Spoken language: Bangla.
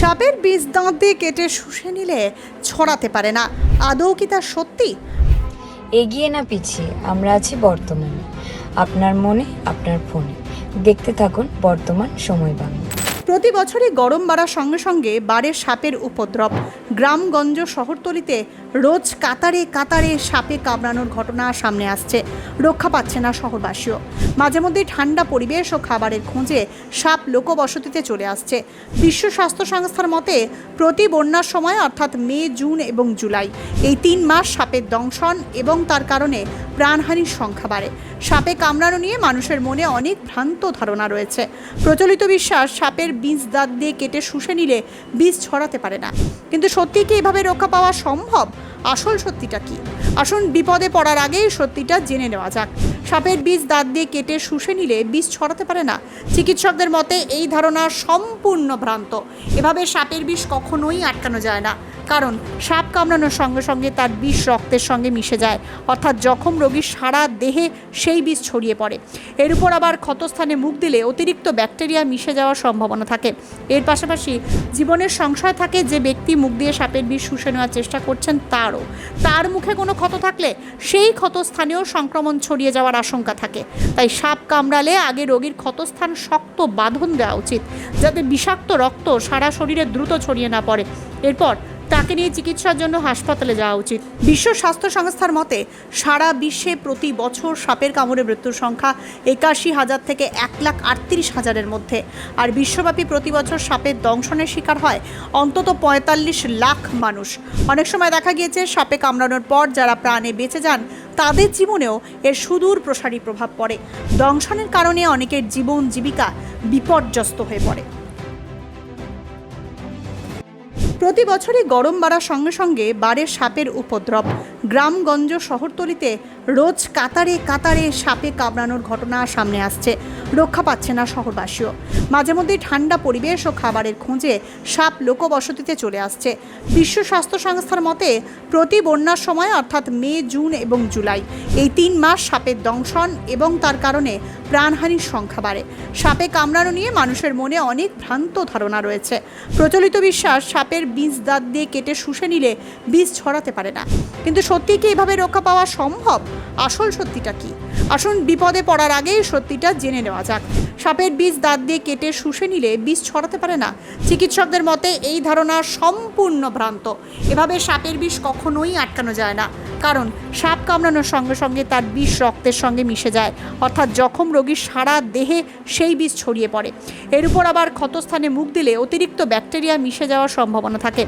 সাপের বীজ দাঁত দিয়ে কেটে শুষে নিলে ছড়াতে পারে না। আদৌ কি তা সত্যি? এগিয়ে না পিছিয়ে আমরা আছি বর্তমানে। আপনার মনে আপনার ফোনে। দেখতে থাকুন বর্তমান সময় বাংলা। প্রতি বছরই গরম বাড়ার সঙ্গে সঙ্গে বাড়ে সাপের উপদ্রব। গ্রামগঞ্জ শহরতলিতে রোজ কাতারে কাতারে সাপে কামড়ানোর ঘটনা সামনে আসছে। রক্ষা পাচ্ছে না শহরবাসীও। মাঝে মধ্যে ঠান্ডা পরিবেশ ও খাবারের খোঁজে সাপ লোকবসতিতে চলে আসছে। বিশ্ব স্বাস্থ্য সংস্থার মতে, প্রতি বন্যার সময়, অর্থাৎ মে, জুন এবং জুলাই, এই তিন মাস সাপের দংশন এবং তার কারণে প্রাণহানির সংখ্যা বাড়ে। সাপে কামড়ানো নিয়ে মানুষের মনে অনেক ভ্রান্ত ধারণা রয়েছে। প্রচলিত বিশ্বাস, সাপের বীজ দাঁত দিয়ে কেটে শুষে নিলে বীজ ছড়াতে পারে না। কিন্তু সত্যি কি এভাবে রক্ষা পাওয়া সম্ভব? আসল সত্যিটা কি? আসুন বিপদে পড়ার আগেই সত্যিটা জেনে নেওয়া যাক। সাপের বীজ দাঁত দিয়ে কেটে শুষে নিলে বীজ ছড়াতে পারে না। চিকিৎসকদের মতে, এই ধারণা সম্পূর্ণ ভ্রান্ত। এভাবে সাপের বিষ কখনোই আটকানো যায় না। কারণ, সাপ কামড়ানোর সঙ্গে সঙ্গে তার বিষ রক্তের সঙ্গে মিশে যায়। অর্থাৎ জখম রোগীর সারা দেহে সেই বিষ ছড়িয়ে পড়ে। এর উপর আবার ক্ষতস্থানে মুখ দিলে অতিরিক্ত ব্যাকটেরিয়া মিশে যাওয়ার সম্ভাবনা থাকে। এর পাশাপাশি জীবনের সংশয় থাকে যে ব্যক্তি মুখ দিয়ে সাপের বিষ শুষে নেওয়ার চেষ্টা করছেন তারও। তার মুখে কোনো ক্ষত থাকলে সেই ক্ষতস্থানেও সংক্রমণ ছড়িয়ে যাওয়ার আশঙ্কা থাকে। তাই সাপ কামড়ালে আগে রোগীর ক্ষতস্থান শক্ত বাঁধন দেওয়া উচিত, যাতে বিষাক্ত রক্ত সারা শরীরে দ্রুত ছড়িয়ে না পড়ে। এরপর তাকে নিয়ে চিকিৎসার জন্য হাসপাতালে যাওয়া উচিত। বিশ্ব স্বাস্থ্য সংস্থার মতে, সারা বিশ্বে প্রতি বছর সাপের কামড়ে মৃত্যুর সংখ্যা একাশি হাজার থেকে এক লাখ আটত্রিশ হাজারের মধ্যে। আর বিশ্বব্যাপী প্রতি বছর সাপের দংশনের শিকার হয় অন্তত পঁয়তাল্লিশ লাখ মানুষ। অনেক সময় দেখা গিয়েছে, সাপে কামড়ানোর পর যারা প্রাণে বেঁচে যান তাদের জীবনেও এর সুদূর প্রসারী প্রভাব পড়ে। দংশনের কারণে অনেকের জীবন জীবিকা বিপর্যস্ত হয়ে পড়ে। প্রতি বছরই গরম বাড়ার সঙ্গে সঙ্গে বাড়ে সাপের উপদ্রব। গ্রামগঞ্জ শহরতলিতে রোজ কাতারে কাতারে সাপে কামড়ানোর ঘটনা সামনে আসছে। রক্ষা পাচ্ছে না শহরবাসীও। মাঝে মধ্যে ঠান্ডা পরিবেশ ও খাবারের খোঁজে সাপ লোকবসতিতে চলে আসছে। বিশ্ব স্বাস্থ্য সংস্থার মতে, প্রতি বন্যার সময়, অর্থাৎ মে, জুন এবং জুলাই, এই তিন মাস সাপের দংশন এবং তার কারণে প্রাণহানির সংখ্যা বাড়ে। সাপে কামড়ানো নিয়ে মানুষের মনে অনেক ভ্রান্ত ধারণা রয়েছে। প্রচলিত বিশ্বাস, সাপের বীজ দাঁত দিয়ে কেটে শুষে নিলে বীজ ছড়াতে পারে না। কিন্তু সত্যি কি এভাবে রক্ষা পাওয়া সম্ভব? আসল সত্যিটা কি? আসুন বিপদে পড়ার আগেই সত্যিটা জেনে নেওয়া যাক। সাপের বীজ দাঁত দিয়ে কেটে শুষে নিলে বীজ ছড়াতে পারে না। চিকিৎসকদের মতে এই ধারণা সম্পূর্ণ ভ্রান্ত। এভাবে সাপের বিষ কখনোই আটকানো যায় না। কারণ সাপ কামড়ানোর সঙ্গে সঙ্গে তার বিষ রক্তের সঙ্গে মিশে যায়। অর্থাৎ জখম রোগীর সারা দেহে সেই বিষ ছড়িয়ে পড়ে। এর উপর আবার ক্ষতস্থানে মুখ দিলে অতিরিক্ত ব্যাকটেরিয়া মিশে যাওয়ার সম্ভাবনা থাকে।